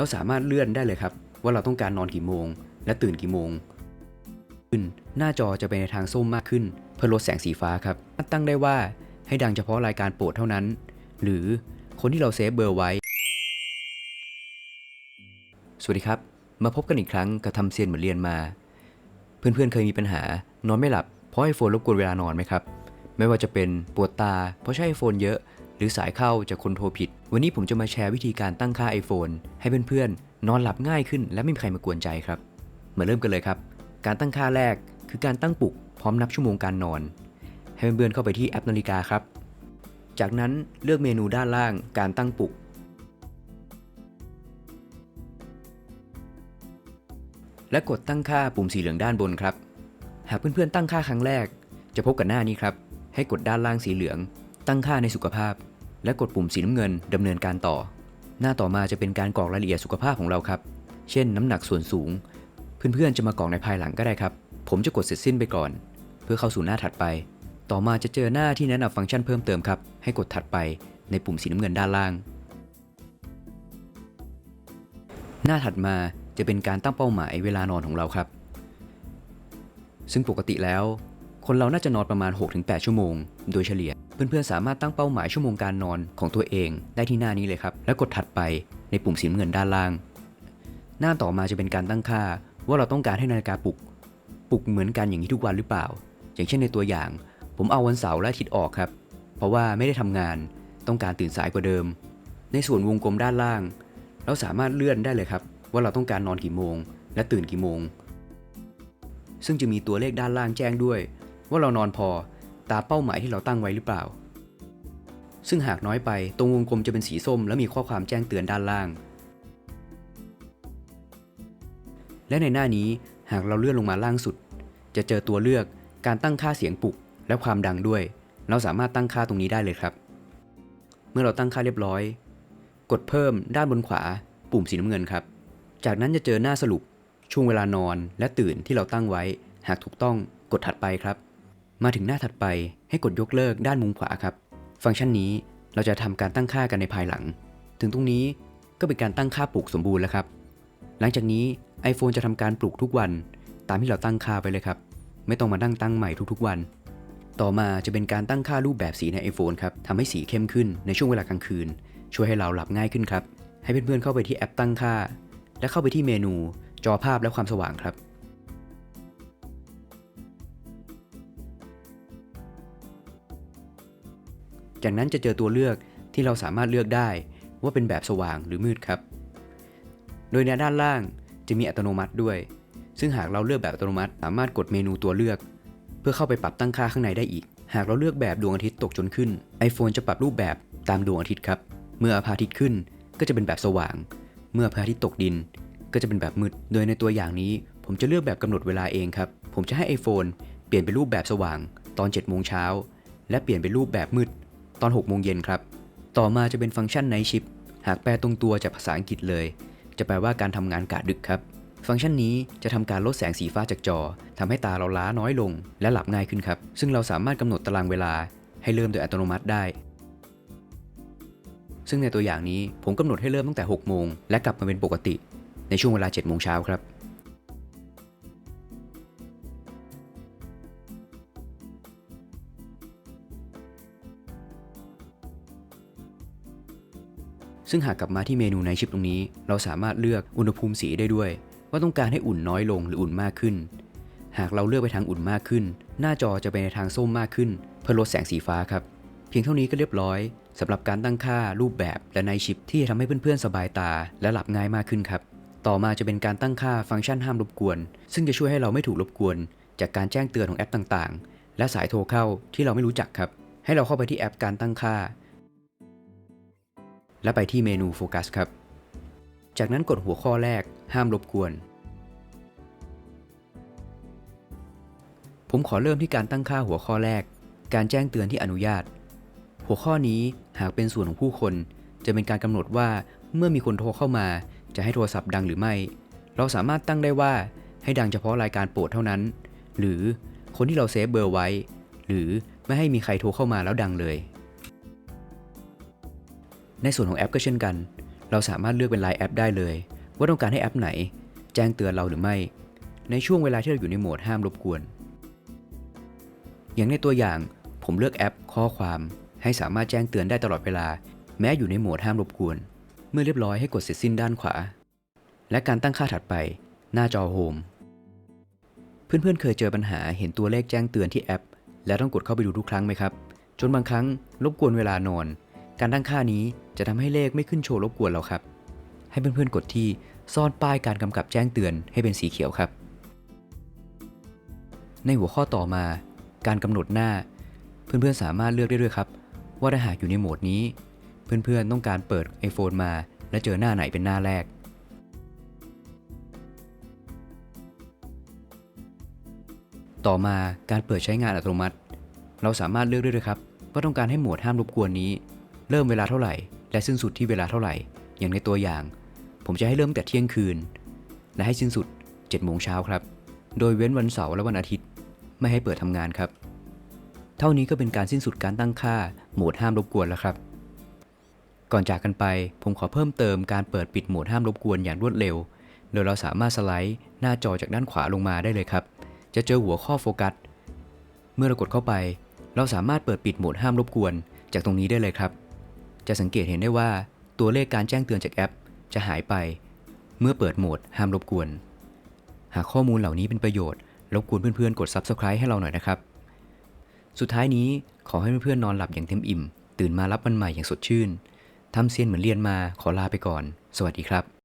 เราสามารถเลื่อนได้เลยครับ ว่าเราต้องการนอนกี่โมง และตื่นกี่โมงขึ้นหน้าจอจะไปในทางส้มมากขึ้น เพื่อลดแสงสีฟ้าครับตั้งได้ว่าให้ดังเฉพาะรายการโปรดเท่านั้น หรือคนที่เราเซฟเบอร์ไว้ สวัสดีครับ มาพบกันอีกครั้งกับทำเซียนเหมือนเรียนมา เพื่อนๆเคยมีปัญหานอนไม่หลับเพราะไอโฟนรบกวนเวลานอนไหมครับ ไม่ว่าจะเป็นปวดตาเพราะใช้ไอโฟนเยอะ หรือสายเข้าจากคนโทรผิด วันนี้ผมจะมาแชร์วิธีการตั้งค่า iPhone ให้เพื่อนๆ นอนหลับง่ายขึ้น และไม่มีใครมากวนใจครับ มาเริ่มกันเลยครับ การตั้งค่าแรกคือการตั้งปลุกพร้อมนับชั่วโมงการนอน ให้เพื่อนๆเข้าไปที่แอปนาฬิกาครับ จากนั้นเลือกเมนูด้านล่างการตั้งปลุก และกดตั้งค่าปุ่มสีเหลืองด้านบนครับ หากเพื่อนๆตั้งค่าครั้งแรก จะพบกับหน้านี้ครับ ให้กดด้านล่างสีเหลือง ตั้งค่าในสุขภาพ และกดปุ่มสีน้ำเงินดำเนินการต่อ หน้าต่อมาจะเป็นการกรอกรายละเอียดสุขภาพของเราครับ เช่นน้ำหนักส่วนสูง เพื่อนๆจะมากรอกในภายหลังก็ได้ครับ ผมจะกดเสร็จสิ้นไปก่อน เพื่อเข้าสู่หน้าถัดไป ต่อมาจะเจอหน้าที่แนะนำฟังก์ชันเพิ่มเติมครับ ให้กดถัดไปในปุ่มสีน้ำเงินด้านล่าง หน้าถัดมาจะเป็นการตั้งเป้าหมายเวลานอนของเราครับ ซึ่งปกติแล้ว คนเราน่าจะนอนประมาณ 6-8 ชั่วโมง โดยเฉลี่ย เพื่อนๆสามารถตั้งเป้าหมายชั่วโมงการนอนของตัวเองได้ที่หน้านี้เลยครับ แล้วกดถัดไปในปุ่มสีน้ำเงินด้านล่าง หน้าต่อมาจะเป็นการตั้งค่า ว่าเราต้องการให้นาฬิกาปลุกปลุกเหมือนกันอย่างนี้ทุกวันหรือเปล่า อย่างเช่นในตัวอย่าง ผมเอาวันเสาร์และอาทิตย์ออกครับ เพราะว่าไม่ได้ทำงานต้องการตื่นสายกว่าเดิม ในส่วนวงกลมด้านล่าง เราสามารถเลื่อนได้เลยครับ ว่าเราต้องการนอนกี่โมง และตื่นกี่โมง ซึ่งจะมีตัวเลขด้านล่างแจ้งด้วย ว่าเรานอนพอ ตามเป้าหมายที่เราตั้งไว้หรือเปล่า ซึ่งหากน้อยไปตรงวงกลมจะเป็นสีส้ม และมีข้อความแจ้งเตือนด้านล่าง และในหน้านี้หากเราเลื่อนลงมาล่างสุด จะเจอตัวเลือกการตั้งค่าเสียงปลุกและความดังด้วย เราสามารถตั้งค่าตรงนี้ได้เลยครับ เมื่อเราตั้งค่าเรียบร้อย กดเพิ่มด้านบนขวา ปุ่มสีน้ำเงินครับ จากนั้นจะเจอหน้าสรุปช่วงเวลานอนและตื่นที่เราตั้งไว้ หากถูกต้องกดถัดไปครับ มาถึงหน้าถัดไปให้กดยกเลิกด้านมุมขวาครับ ฟังก์ชันนี้เราจะทำการตั้งค่ากันในภายหลัง ถึงตรงนี้ก็เป็นการตั้งค่าปลุกสมบูรณ์แล้วครับ หลังจากนี้ iPhone จะทำการปลุกทุกวัน ตามที่เราตั้งค่าไปเลยครับ ไม่ต้องมานั่งตั้งใหม่ทุกๆวัน ต่อมาจะเป็นการตั้งค่ารูปแบบสีใน iPhone ครับทำให้สีเข้มขึ้นในช่วงเวลากลางคืน ช่วยให้เราหลับง่ายขึ้นครับ ให้เพื่อนๆเข้าไปที่แอปตั้งค่า และเข้าไปที่เมนู จอภาพและความสว่างครับ จากนั้นจะเจอตัวเลือกที่เราสามารถเลือกได้ว่าเป็นแบบสว่างหรือมืดครับ โดยในด้านล่างจะมีอัตโนมัติด้วย ซึ่งหากเราเลือกแบบอัตโนมัติสามารถกดเมนูตัวเลือก เพื่อเข้าไปปรับตั้งค่าข้างในได้อีก หากเราเลือกแบบดวงอาทิตย์ตกจนขึ้น iPhone จะปรับรูปแบบตามดวงอาทิตย์ครับ เมื่อพระอาทิตย์ขึ้นก็จะเป็นแบบสว่าง เมื่อพระอาทิตย์ตกดิน ก็จะเป็นแบบมืด โดยในตัวอย่างนี้ ผมจะเลือกแบบกำหนดเวลาเองครับ ผมจะให้ iPhone เปลี่ยนเป็นรูปแบบสว่าง ตอน7โมงเช้าและเปลี่ยนเป็นรูปแบบมืด ตอน6โมงเย็นครับ ต่อมาจะเป็นฟังก์ชัน Night Shift หากแปลตรงตัวจากภาษาอังกฤษเลย จะแปลว่าการทำงานกะดึกครับ ฟังก์ชันนี้จะทำการลดแสงสีฟ้าจากจอทำให้ตาเราล้าน้อยลง และหลับง่ายขึ้นครับ ซึ่งเราสามารถกำหนดตารางเวลา ให้เริ่มโดยอัตโนมัติได้ ซึ่งในตัวอย่างนี้ผมกำหนดให้เริ่มตั้งแต่ 6 โมง และกลับมาเป็นปกติ ในช่วงเวลา 7 โมงเช้าครับ ซึ่งหากกลับมาที่เมนูในชิปตรงนี้ เราสามารถเลือกอุณหภูมิสีได้ด้วย ว่าต้องการให้อุ่นน้อยลงหรืออุ่นมากขึ้น หากเราเลือกไปทางอุ่นมากขึ้น หน้าจอจะไปในทางส้มมากขึ้น เพื่อลดแสงสีฟ้าครับ เพียงเท่านี้ก็เรียบร้อยสำหรับการตั้งค่ารูปแบบและในชิปที่จะทำให้เพื่อนๆสบายตา และหลับง่ายมากขึ้นครับ ต่อมาจะเป็นการตั้งค่าฟังก์ชันห้ามรบกวน ซึ่งจะช่วยให้เราไม่ถูกรบกวน จากการแจ้งเตือนของแอปต่างๆ และสายโทรเข้าที่เราไม่รู้จักครับ ให้เราเข้าไปที่แอปการตั้งค่า และไปที่เมนูโฟกัสครับ จากนั้นกดหัวข้อแรกห้ามรบกวน ผมขอเริ่มที่การตั้งค่าหัวข้อแรก การแจ้งเตือนที่อนุญาต หัวข้อนี้หากเป็นส่วนของผู้คน จะเป็นการกำหนดว่าเมื่อมีคนโทรเข้ามา จะให้โทรศัพท์ดังหรือไม่ เราสามารถตั้งได้ว่าให้ดังเฉพาะรายการโปรดเท่านั้น หรือคนที่เราเซฟเบอร์ไว้ หรือไม่ให้มีใครโทรเข้ามาแล้วดังเลย ในส่วนของแอปก็เช่นกัน เราสามารถเลือกเป็นไลน์แอปได้เลย ว่าต้องการให้แอปไหน แจ้งเตือนเราหรือไม่ ในช่วงเวลาที่เราอยู่ในโหมดห้ามรบกวน อย่างในตัวอย่าง ผมเลือกแอป ข้อความ ให้สามารถแจ้งเตือนได้ตลอดเวลา แม้อยู่ในโหมดห้ามรบกวน เมื่อเรียบร้อยให้กดเสร็จสิ้นด้านขวา และการตั้งค่าถัดไป หน้าจอโฮมเพื่อนๆ เคยเจอปัญหาเห็นตัวเลขแจ้งเตือนที่แอป แล้วต้องกดเข้าไปดูทุกครั้งไหมครับ จนบางครั้งรบกวนเวลานอน การตั้งค่านี้ จะทำให้เลขไม่ขึ้นโชว์รบกวนเราครับ ให้เพื่อนๆกดที่ซ่อนป้ายการกำกับแจ้งเตือนให้เป็นสีเขียวครับ ในหัวข้อต่อมา การกำหนดหน้า เพื่อนๆสามารถเลือกได้ด้วยครับ ว่าถ้าหากอยู่ในโหมดนี้ เพื่อนๆต้องการเปิด iPhone มา และเจอหน้าไหนเป็นหน้าแรกต่อมาการเปิดใช้งานอัตโนมัติ เราสามารถเลือกได้ด้วยครับ ว่าต้องการให้โหมดห้ามรบกวนนี้ เริ่มเวลาเท่าไหร่ และสิ้นสุดที่เวลาเท่าไหร่ อย่างในตัวอย่าง ผมจะให้เริ่มแต่เที่ยงคืน และให้สิ้นสุด7โมงเช้าครับ โดยเว้นวันเสาร์และวันอาทิตย์ ไม่ให้เปิดทำงานครับ เท่านี้ก็เป็นการสิ้นสุดการตั้งค่าโหมดห้ามรบกวนแล้วครับ ก่อนจากกันไป ผมขอเพิ่มเติมการเปิดปิดโหมดห้ามรบกวนอย่างรวดเร็ว โดยเราสามารถสไลด์หน้าจอจากด้านขวาลงมาได้เลยครับ จะเจอหัวข้อโฟกัส เมื่อเรากดเข้าไป เราสามารถเปิดปิดโหมดห้ามรบกวนจากตรงนี้ได้เลยครับ จะสังเกตเห็นได้ว่าตัวเลขการแจ้งเตือนจากแอป จะหายไป เมื่อเปิดโหมดห้ามรบกวน หากข้อมูลเหล่านี้เป็นประโยชน์ รบกวนเพื่อนๆ กด Subscribe ให้เราหน่อยนะครับ สุดท้ายนี้ขอให้เพื่อนๆนอนหลับอย่างเต็มอิ่ม ตื่นมารับวันใหม่อย่างสดชื่นทำเซียนเหมือนเรียนมาขอลาไปก่อน สวัสดีครับ